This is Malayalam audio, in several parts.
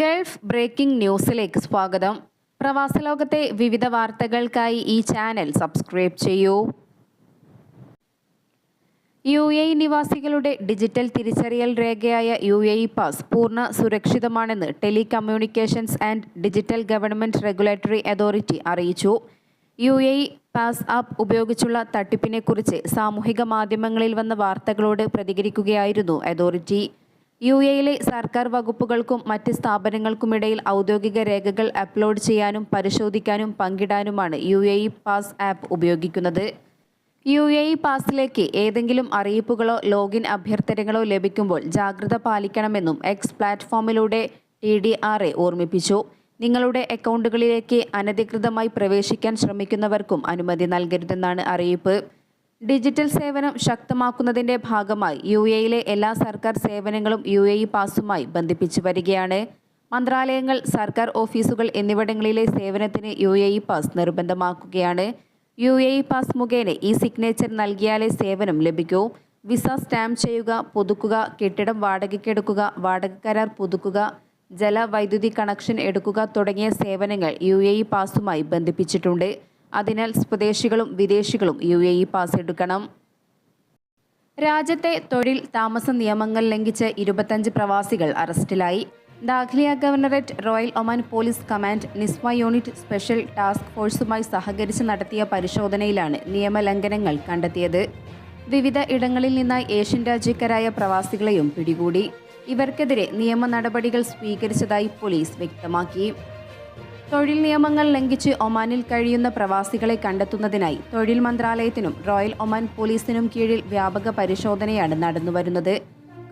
ഗൾഫ് ബ്രേക്കിംഗ് ന്യൂസിലേക്ക് സ്വാഗതം. പ്രവാസലോകത്തെ വിവിധ വാർത്തകൾക്കായി ഈ ചാനൽ സബ്സ്ക്രൈബ് ചെയ്യൂ. യു എ നിവാസികളുടെ ഡിജിറ്റൽ തിരിച്ചറിയൽ രേഖയായ യു എ പാസ് പൂർണ സുരക്ഷിതമാണെന്ന് telecommunications and digital government regulatory authority അറിയിച്ചു. യു എ പാസ് ആപ്പ് ഉപയോഗിച്ചുള്ള തട്ടിപ്പിനെക്കുറിച്ച് സാമൂഹിക മാധ്യമങ്ങളിൽ വന്ന വാർത്തകളോട് പ്രതികരിക്കുകയായിരുന്നു അതോറിറ്റി. യു എയിലെ സർക്കാർ വകുപ്പുകൾക്കും മറ്റ് സ്ഥാപനങ്ങൾക്കുമിടയിൽ ഔദ്യോഗിക രേഖകൾ അപ്ലോഡ് ചെയ്യാനും പരിശോധിക്കാനും പങ്കിടാനുമാണ് യു എ പാസ് ആപ്പ് ഉപയോഗിക്കുന്നത്. യു എ പാസിലേക്ക് ഏതെങ്കിലും അറിയിപ്പുകളോ ലോഗിൻ അഭ്യർത്ഥനകളോ ലഭിക്കുമ്പോൾ ജാഗ്രത പാലിക്കണമെന്നും എക്സ് പ്ലാറ്റ്ഫോമിലൂടെ ടി ഡി ആർ എ ഓർമ്മിപ്പിച്ചു. നിങ്ങളുടെ അക്കൗണ്ടുകളിലേക്ക് അനധികൃതമായി പ്രവേശിക്കാൻ ശ്രമിക്കുന്നവർക്കും അനുമതി നൽകരുതെന്നാണ് അറിയിപ്പ്. ഡിജിറ്റൽ സേവനം ശക്തമാക്കുന്നതിന്റെ ഭാഗമായി യു എയിലെ എല്ലാ സർക്കാർ സേവനങ്ങളും യു എ ഇ പാസുമായി ബന്ധിപ്പിച്ചു വരികയാണ്. മന്ത്രാലയങ്ങൾ സർക്കാർ ഓഫീസുകൾ എന്നിവിടങ്ങളിലെ സേവനത്തിന് യു എ ഇ പാസ് നിർബന്ധമാക്കുകയാണ്. യു എ ഇ പാസ് മുഖേന ഈ സിഗ്നേച്ചർ നൽകിയാലേ സേവനം ലഭിക്കൂ. വിസ സ്റ്റാമ്പ് ചെയ്യുക പുതുക്കുക കെട്ടിടം വാടകയ്ക്കെടുക്കുക വാടക കരാർ പുതുക്കുക ജലവൈദ്യുതി കണക്ഷൻ എടുക്കുക തുടങ്ങിയ സേവനങ്ങൾ യു എ ഇ പാസുമായി ബന്ധിപ്പിച്ചിട്ടുണ്ട്. അതിനാൽ സ്വദേശികളും വിദേശികളും യു എ ഇ പാസ് എടുക്കണം. രാജ്യത്തെ തൊഴിൽ താമസ നിയമങ്ങൾ ലംഘിച്ച് ഇരുപത്തഞ്ച് പ്രവാസികൾ അറസ്റ്റിലായി. Dakhiliya governorate royal Oman police command Nizwa unit special task ഫോഴ്സുമായി സഹകരിച്ച് നടത്തിയ പരിശോധനയിലാണ് നിയമലംഘനങ്ങൾ കണ്ടെത്തിയത്. വിവിധ ഇടങ്ങളിൽ നിന്നായി ഏഷ്യൻ രാജ്യക്കാരായ പ്രവാസികളെയും പിടികൂടി. ഇവർക്കെതിരെ നിയമ നടപടികൾ സ്വീകരിച്ചതായി പോലീസ് വ്യക്തമാക്കി. തൊഴിൽ നിയമങ്ങൾ ലംഘിച്ച് ഒമാനിൽ കഴിയുന്ന പ്രവാസികളെ കണ്ടെത്തുന്നതിനായി തൊഴിൽ മന്ത്രാലയത്തിനും റോയൽ ഒമാൻ പോലീസിനും കീഴിൽ വ്യാപക പരിശോധനയാണ് നടന്നുവരുന്നത്.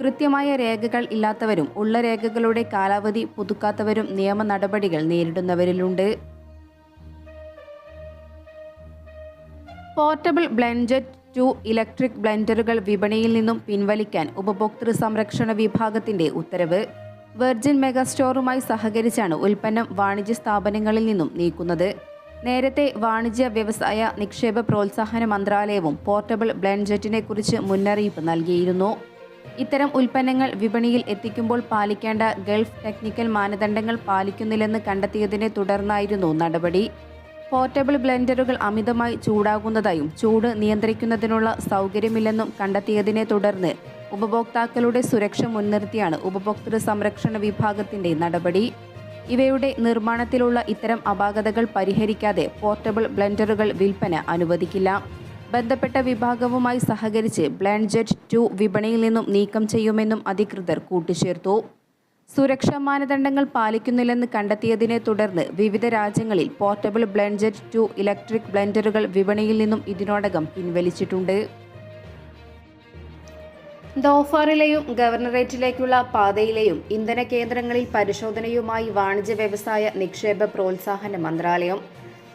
കൃത്യമായ രേഖകൾ ഇല്ലാത്തവരും ഉള്ള രേഖകളുടെ കാലാവധി പുതുക്കാത്തവരും നിയമ നടപടികൾ നേരിടുന്നവരിലുണ്ട്. പോർട്ടബിൾ ബ്ലെൻഡഡ് ടു ഇലക്ട്രിക് ബ്ലെൻഡറുകൾ വിപണിയിൽ നിന്നും പിൻവലിക്കാൻ ഉപഭോക്തൃ സംരക്ഷണ വിഭാഗത്തിന്റെ ഉത്തരവ്. വെർജിൻ മെഗാസ്റ്റോറുമായി സഹകരിച്ചാണ് ഉൽപ്പന്നം വാണിജ്യ സ്ഥാപനങ്ങളിൽ നിന്നും നീക്കുന്നത്. നേരത്തെ വാണിജ്യ വ്യവസായ നിക്ഷേപ പ്രോത്സാഹന മന്ത്രാലയവും പോർട്ടബിൾ ബ്ലൻജറ്റിനെ കുറിച്ച് മുന്നറിയിപ്പ് നൽകിയിരുന്നു. ഇത്തരം ഉൽപ്പന്നങ്ങൾ വിപണിയിൽ എത്തിക്കുമ്പോൾ പാലിക്കേണ്ട ഗൾഫ് ടെക്നിക്കൽ മാനദണ്ഡങ്ങൾ പാലിക്കുന്നില്ലെന്ന് കണ്ടെത്തിയതിനെ തുടർന്നായിരുന്നു നടപടി. പോർട്ടബിൾ ബ്ലെൻഡറുകൾ അമിതമായി ചൂടാകുന്നതായും ചൂട് നിയന്ത്രിക്കുന്നതിനുള്ള സൗകര്യമില്ലെന്നും കണ്ടെത്തിയതിനെ തുടർന്ന് ഉപഭോക്താക്കളുടെ സുരക്ഷ മുൻനിർത്തിയാണ് ഉപഭോക്തൃ സംരക്ഷണ വിഭാഗത്തിന്റെ നടപടി. ഇവയുടെ നിർമ്മാണത്തിലുള്ള ഇത്തരം അപാകതകൾ പരിഹരിക്കാതെ പോർട്ടബിൾ ബ്ലെൻഡറുകൾ വിൽപ്പന അനുവദിക്കില്ല. ബന്ധപ്പെട്ട വിഭാഗവുമായി സഹകരിച്ച് ബ്ലെൻഡ്ജെറ്റ് ടു വിപണിയിൽ നിന്നും നീക്കം ചെയ്യുമെന്നും അധികൃതർ കൂട്ടിച്ചേർത്തു. സുരക്ഷാ മാനദണ്ഡങ്ങൾ പാലിക്കുന്നില്ലെന്ന് കണ്ടെത്തിയതിനെ തുടർന്ന് വിവിധ രാജ്യങ്ങളിൽ പോർട്ടബിൾ ബ്ലെൻഡ്ജെറ്റ് ടു ഇലക്ട്രിക് ബ്ലെൻഡറുകൾ വിപണിയിൽ നിന്നും ഇതിനോടകം പിൻവലിച്ചിട്ടുണ്ട്. ദോഫാറിലെയും ഗവർണറേറ്റിലേക്കുള്ള പാതയിലെയും ഇന്ധന കേന്ദ്രങ്ങളിൽ പരിശോധനയുമായി വാണിജ്യ വ്യവസായ നിക്ഷേപ പ്രോത്സാഹന മന്ത്രാലയം.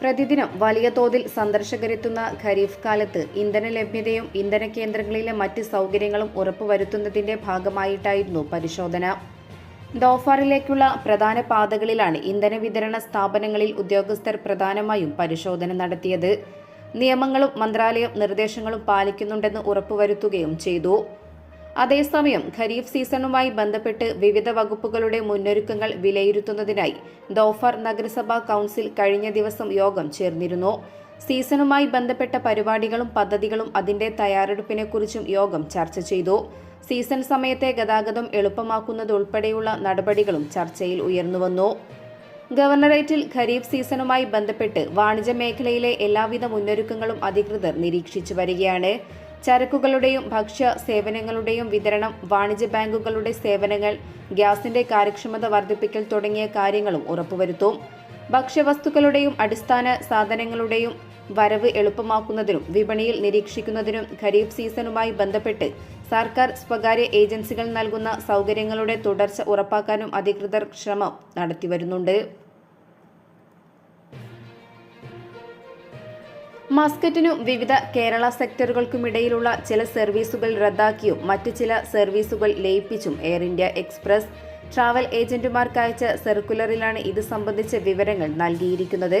പ്രതിദിനം വലിയ തോതിൽ സന്ദർശകരെത്തുന്ന ഖരീഫ് കാലത്ത് ഇന്ധന ലഭ്യതയും ഇന്ധന കേന്ദ്രങ്ങളിലെ മറ്റ് സൗകര്യങ്ങളും ഉറപ്പുവരുത്തുന്നതിന്റെ ഭാഗമായിട്ടായിരുന്നു പരിശോധന. ദോഫാറിലേക്കുള്ള പ്രധാന പാതകളിലാണ് ഇന്ധന വിതരണ സ്ഥാപനങ്ങളിൽ ഉദ്യോഗസ്ഥർ പ്രധാനമായും പരിശോധന നടത്തിയത്. നിയമങ്ങളും മന്ത്രാലയം നിർദ്ദേശങ്ങളും പാലിക്കുന്നുണ്ടെന്ന് ഉറപ്പുവരുത്തുകയും ചെയ്തു. അതേസമയം ഖരീഫ് സീസണുമായി ബന്ധപ്പെട്ട് വിവിധ വകുപ്പുകളുടെ മുന്നൊരുക്കങ്ങൾ വിലയിരുത്തുന്നതിനായി ദോഫർ നഗരസഭാ കൗൺസിൽ കഴിഞ്ഞ ദിവസം യോഗം ചേർന്നിരുന്നു. സീസണുമായി ബന്ധപ്പെട്ട പരിപാടികളും പദ്ധതികളും അതിന്റെ തയ്യാറെടുപ്പിനെക്കുറിച്ചും യോഗം ചർച്ച ചെയ്തു. സീസൺ സമയത്തെ ഗതാഗതം എളുപ്പമാക്കുന്നതുൾപ്പെടെയുള്ള നടപടികളും ചർച്ചയിൽ ഉയർന്നുവന്നു. ഗവർണറേറ്റിൽ ഖരീഫ് സീസണുമായി ബന്ധപ്പെട്ട് വാണിജ്യ മേഖലയിലെ എല്ലാവിധ മുന്നൊരുക്കങ്ങളും അധികൃതർ നിരീക്ഷിച്ചു വരികയാണ്. ചരക്കുകളുടെയും ഭക്ഷ്യ സേവനങ്ങളുടെയും വിതരണം വാണിജ്യ ബാങ്കുകളുടെ സേവനങ്ങൾ ഗ്യാസിന്റെ കാര്യക്ഷമത വർദ്ധിപ്പിക്കൽ തുടങ്ങിയ കാര്യങ്ങളും ഉറപ്പുവരുത്തും. ഭക്ഷ്യവസ്തുക്കളുടെയും അടിസ്ഥാന സാധനങ്ങളുടെയും വരവ് എളുപ്പമാക്കുന്നതിനും വിപണിയിൽ നിരീക്ഷിക്കുന്നതിനും ഖരീഫ് സീസണുമായി ബന്ധപ്പെട്ട് സർക്കാർ സ്വകാര്യ ഏജൻസികൾ നൽകുന്ന സൗകര്യങ്ങളുടെ തുടർച്ച ഉറപ്പാക്കാനും അധികൃതർ ശ്രമം നടത്തിവരുന്നുണ്ട്. മസ്കറ്റിനും വിവിധ കേരള സെക്ടറുകൾക്കുമിടയിലുള്ള ചില സർവീസുകൾ റദ്ദാക്കിയും മറ്റു ചില സർവീസുകൾ ലയിപ്പിച്ചും എയർ ഇന്ത്യ എക്സ്പ്രസ് ട്രാവൽ ഏജന്റുമാർക്ക് അയച്ച സർക്കുലറിലാണ് ഇത് സംബന്ധിച്ച വിവരങ്ങൾ നൽകിയിരിക്കുന്നത്.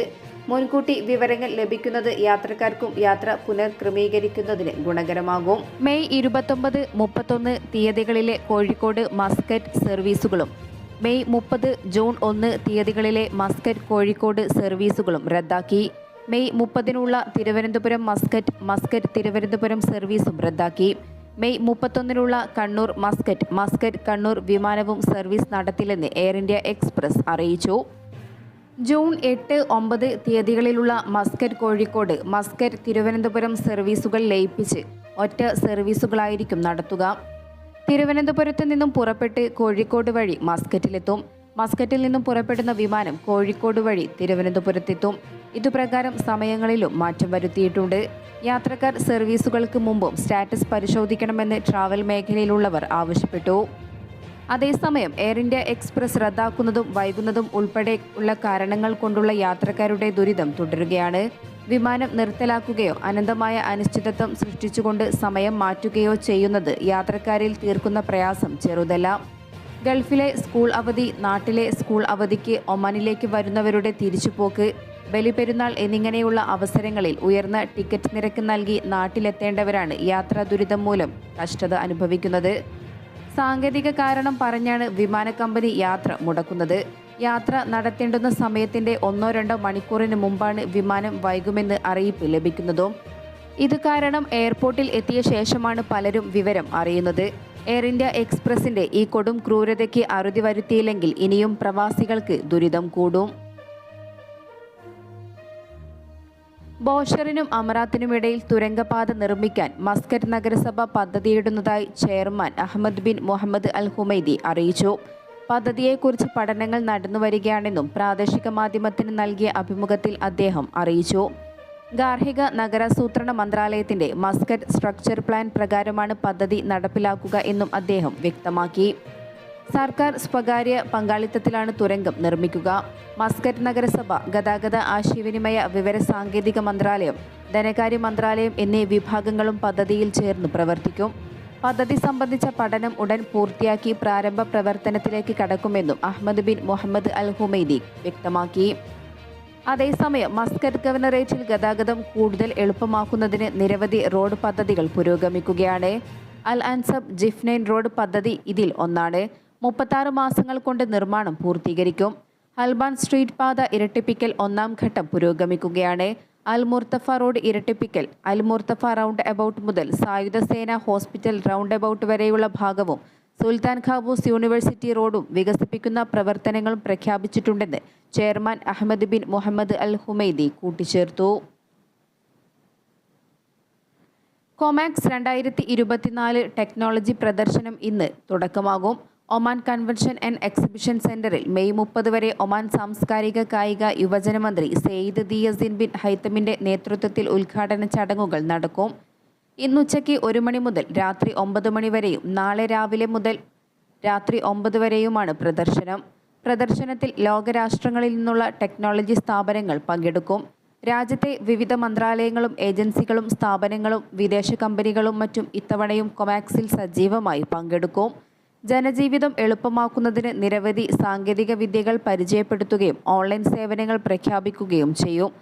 മുൻകൂട്ടി വിവരങ്ങൾ ലഭിക്കുന്നത് യാത്രക്കാർക്കും യാത്ര പുനർക്രമീകരിക്കുന്നതിന് ഗുണകരമാകും. മെയ് ഇരുപത്തൊമ്പത് മുപ്പത്തൊന്ന് തീയതികളിലെ കോഴിക്കോട് മസ്കറ്റ് സർവീസുകളും മെയ് മുപ്പത് ജൂൺ ഒന്ന് തീയതികളിലെ മസ്കറ്റ് കോഴിക്കോട് സർവീസുകളും റദ്ദാക്കി. മെയ് മുപ്പതിനുള്ള തിരുവനന്തപുരം മസ്കറ്റ് മസ്കറ്റ് തിരുവനന്തപുരം സർവീസും റദ്ദാക്കി. മെയ് മുപ്പത്തൊന്നിനുള്ള കണ്ണൂർ മസ്കറ്റ് മസ്കറ്റ് കണ്ണൂർ വിമാനവും സർവീസ് നടത്തില്ലെന്ന് എയർ ഇന്ത്യ എക്സ്പ്രസ് അറിയിച്ചു. ജൂൺ എട്ട് ഒമ്പത് തീയതികളിലുള്ള മസ്കറ്റ് കോഴിക്കോട് മസ്കറ്റ് തിരുവനന്തപുരം സർവീസുകൾ ലയിപ്പിച്ച് ഒറ്റ സർവീസുകളായിരിക്കും നടത്തുക. തിരുവനന്തപുരത്ത് നിന്നും പുറപ്പെട്ട് കോഴിക്കോട് വഴി മസ്കറ്റിലെത്തും. മസ്കറ്റിൽ നിന്നും പുറപ്പെടുന്ന വിമാനം കോഴിക്കോട് വഴി തിരുവനന്തപുരത്തെത്തും. ഇതുപ്രകാരം സമയങ്ങളിലും മാറ്റം വരുത്തിയിട്ടുണ്ട്. യാത്രക്കാർ സർവീസുകൾക്ക് മുമ്പും സ്റ്റാറ്റസ് പരിശോധിക്കണമെന്ന് ട്രാവൽ മേഖലയിലുള്ളവർ ആവശ്യപ്പെട്ടു. അതേസമയം എയർ ഇന്ത്യ എക്സ്പ്രസ് റദ്ദാക്കുന്നതും വൈകുന്നതും ഉൾപ്പെടെ ഉള്ള കാരണങ്ങൾ കൊണ്ടുള്ള യാത്രക്കാരുടെ ദുരിതം തുടരുകയാണ്. വിമാനം നിർത്തലാക്കുകയോ അനന്തമായ അനിശ്ചിതത്വം സൃഷ്ടിച്ചുകൊണ്ട് സമയം മാറ്റുകയോ ചെയ്യുന്നത് യാത്രക്കാരിൽ തീർക്കുന്ന പ്രയാസം ചെറുതല്ല. ഗൾഫിലെ സ്കൂൾ അവധി നാട്ടിലെ സ്കൂൾ അവധിക്ക് ഒമാനിലേക്ക് വരുന്നവരുടെ തിരിച്ചുപോക്ക് ബലിപെരുന്നാൾ എന്നിങ്ങനെയുള്ള അവസരങ്ങളിൽ ഉയർന്ന ടിക്കറ്റ് നിരക്ക് നൽകി നാട്ടിലെത്തേണ്ടവരാണ് യാത്രാ ദുരിതം മൂലം കഷ്ടത അനുഭവിക്കുന്നത്. സാങ്കേതിക കാരണം പറഞ്ഞാണ് വിമാന കമ്പനി യാത്ര മുടക്കുന്നത്. യാത്ര നടത്തേണ്ടുന്ന സമയത്തിന്റെ ഒന്നോ രണ്ടോ മണിക്കൂറിന് മുമ്പാണ് വിമാനം വൈകുമെന്ന് അറിയിപ്പ് ലഭിക്കുന്നതും. ഇത് കാരണം എയർപോർട്ടിൽ എത്തിയ ശേഷമാണ് പലരും വിവരം അറിയുന്നത്. എയർ ഇന്ത്യ എക്സ്പ്രസിന്റെ ഈ കൊടും ക്രൂരതയ്ക്ക് അറുതി വരുത്തിയില്ലെങ്കിൽ ഇനിയും പ്രവാസികൾക്ക് ദുരിതം കൂടും. ബോഷറിനും അമറാത്തിനുമിടയിൽ തുരങ്കപാത നിർമ്മിക്കാൻ മസ്കറ്റ് നഗരസഭ പദ്ധതിയിടുന്നതായി chairman Ahmed bin Mohammed al Humaidi അറിയിച്ചു. പദ്ധതിയെക്കുറിച്ച് പഠനങ്ങൾ നടന്നുവരികയാണെന്നും പ്രാദേശിക മാധ്യമത്തിന് നൽകിയ അഭിമുഖത്തിൽ അദ്ദേഹം അറിയിച്ചു. ഗാർഹിക നഗരാസൂത്രണ മന്ത്രാലയത്തിന്റെ മസ്കറ്റ് സ്ട്രക്ചർ പ്ലാൻ പ്രകാരമാണ് പദ്ധതി നടപ്പിലാക്കുക എന്നും അദ്ദേഹം വ്യക്തമാക്കി. സർക്കാർ സ്വകാര്യ പങ്കാളിത്തത്തിലാണ് തുരങ്കം നിർമ്മിക്കുക. മസ്കറ്റ് നഗരസഭ ഗതാഗത ആശയവിനിമയ വിവര സാങ്കേതിക മന്ത്രാലയം ധനകാര്യ മന്ത്രാലയം എന്നീ വിഭാഗങ്ങളും പദ്ധതിയിൽ ചേർന്ന് പ്രവർത്തിക്കും. പദ്ധതി സംബന്ധിച്ച പഠനം ഉടൻ പൂർത്തിയാക്കി പ്രാരംഭ പ്രവർത്തനത്തിലേക്ക് കടക്കുമെന്നും Ahmed bin Mohammed al Humaidi വ്യക്തമാക്കി. അതേസമയം മസ്കറ്റ് ഗവർണറേറ്റിൽ ഗതാഗതം കൂടുതൽ എളുപ്പമാക്കുന്നതിന് നിരവധി റോഡ് പദ്ധതികൾ പുരോഗമിക്കുകയാണ്. അൽ അൻസബ് ജിഫ്നൈൻ റോഡ് പദ്ധതി ഇതിൽ ഒന്നാണ്. മുപ്പത്താറ് മാസങ്ങൾ കൊണ്ട് നിർമ്മാണം പൂർത്തീകരിക്കും. ഹൽബാൻ സ്ട്രീറ്റ് പാത ഇരട്ടിപ്പിക്കൽ ഒന്നാം ഘട്ടം പുരോഗമിക്കുകയാണ്. അൽ മുർത്തഫ റോഡ് ഇരട്ടിപ്പിക്കൽ അൽ മുർത്തഫ റൗണ്ട് എബൌട്ട് മുതൽ സായുധ സേന ഹോസ്പിറ്റൽ റൗണ്ട് എബൌട്ട് വരെയുള്ള ഭാഗവും സുൽത്താൻ ഖാബൂസ് യൂണിവേഴ്സിറ്റി റോഡും വികസിപ്പിക്കുന്ന പ്രവർത്തനങ്ങളും പ്രഖ്യാപിച്ചിട്ടുണ്ടെന്ന് chairman Ahmed bin Mohammed al Humaidi കൂട്ടിച്ചേർത്തു. കൊമാക്സ് രണ്ടായിരത്തി ഇരുപത്തിനാല് ടെക്നോളജി പ്രദർശനം ഇന്ന് തുടക്കമാകും. ഒമാൻ കൺവെൻഷൻ ആൻഡ് എക്സിബിഷൻ സെന്ററിൽ മെയ് മുപ്പത് വരെ ഒമാൻ സാംസ്കാരിക കായിക യുവജന മന്ത്രി സെയ്ദ് ദിയസിൻ ബിൻ ഹൈത്തമിന്റെ നേതൃത്വത്തിൽ ഉദ്ഘാടന ചടങ്ങുകൾ നടക്കും. ഇന്നുച്ചയ്ക്ക് ഒരു മണി മുതൽ രാത്രി ഒമ്പത് മണി വരെയും നാളെ രാവിലെ മുതൽ രാത്രി ഒമ്പത് വരെയുമാണ് പ്രദർശനം. പ്രദർശനത്തിൽ ലോകരാഷ്ട്രങ്ങളിൽ നിന്നുള്ള ടെക്നോളജി സ്ഥാപനങ്ങൾ പങ്കെടുക്കും. രാജ്യത്തെ വിവിധ മന്ത്രാലയങ്ങളും ഏജൻസികളും സ്ഥാപനങ്ങളും വിദേശ കമ്പനികളും മറ്റും ഇത്തവണയും കൊമാക്സിൽ സജീവമായി പങ്കെടുക്കും. ജനജീവിതം എളുപ്പമാക്കുന്നതിന് നിരവധി സാങ്കേതിക വിദ്യകൾ പരിചയപ്പെടുത്തുകയും ഓൺലൈൻ സേവനങ്ങൾ പ്രഖ്യാപിക്കുകയും ചെയ്യും.